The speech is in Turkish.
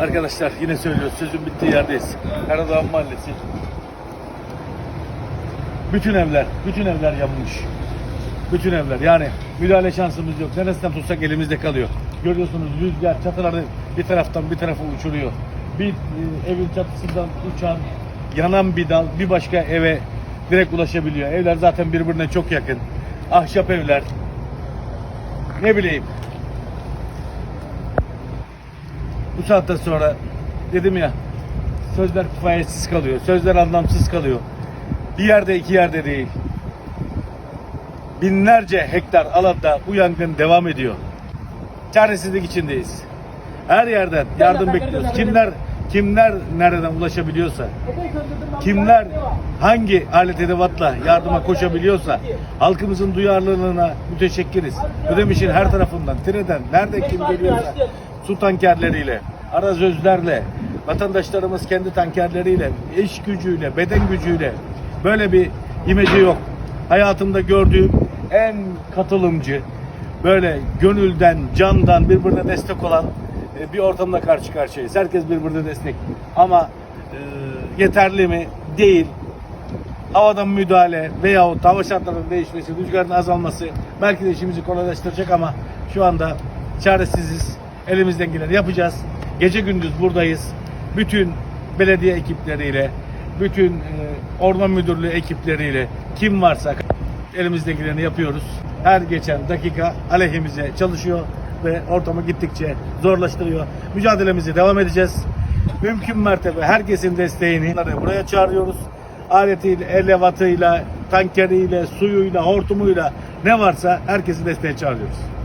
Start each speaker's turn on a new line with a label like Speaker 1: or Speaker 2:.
Speaker 1: Arkadaşlar yine söylüyoruz sözün bittiği yerdeyiz. Karadağ Mahallesi. Bütün evler, bütün evler yanmış. Bütün evler yani müdahale şansımız yok. Neresinden tutsak elimizde kalıyor. Görüyorsunuz rüzgar çatıları bir taraftan bir tarafa uçuruyor. Bir e, evin çatısından uçan, yanan bir dal bir başka eve direkt ulaşabiliyor. Evler zaten birbirine çok yakın. Ahşap evler. Ne bileyim. Bu saatten sonra dedim ya sözler kifayetsiz kalıyor. Sözler anlamsız kalıyor. Bir yerde iki yerde değil. Binlerce hektar alanda bu yangın devam ediyor. Çaresizlik içindeyiz. Her yerden yardım bekliyoruz. Kimler kimler nereden ulaşabiliyorsa, kimler hangi alet edevatla yardıma koşabiliyorsa halkımızın duyarlılığına müteşekkiriz. Ödemiş'in her tarafından, Tire'den, nerede kim geliyorsa su tankerleriyle, arazözlerle, vatandaşlarımız kendi tankerleriyle, iş gücüyle, beden gücüyle böyle bir imece yok. Hayatımda gördüğüm en katılımcı, böyle gönülden, candan birbirine destek olan bir ortamda karşı karşıyayız. Herkes birbirine destek. Ama e, yeterli mi? Değil. Havadan müdahale veyahut hava şartlarının değişmesi, rüzgarın azalması belki de işimizi kolaylaştıracak ama şu anda çaresiziz. Elimizden geleni yapacağız. Gece gündüz buradayız. Bütün belediye ekipleriyle, bütün e, orman müdürlüğü ekipleriyle kim varsa elimizden geleni yapıyoruz. Her geçen dakika aleyhimize çalışıyor ve ortamı gittikçe zorlaştırıyor. Mücadelemize devam edeceğiz. Mümkün mertebe herkesin desteğini buraya çağırıyoruz. Aletiyle, elevatıyla, tankeriyle, suyuyla, hortumuyla ne varsa herkesin desteğini çağırıyoruz.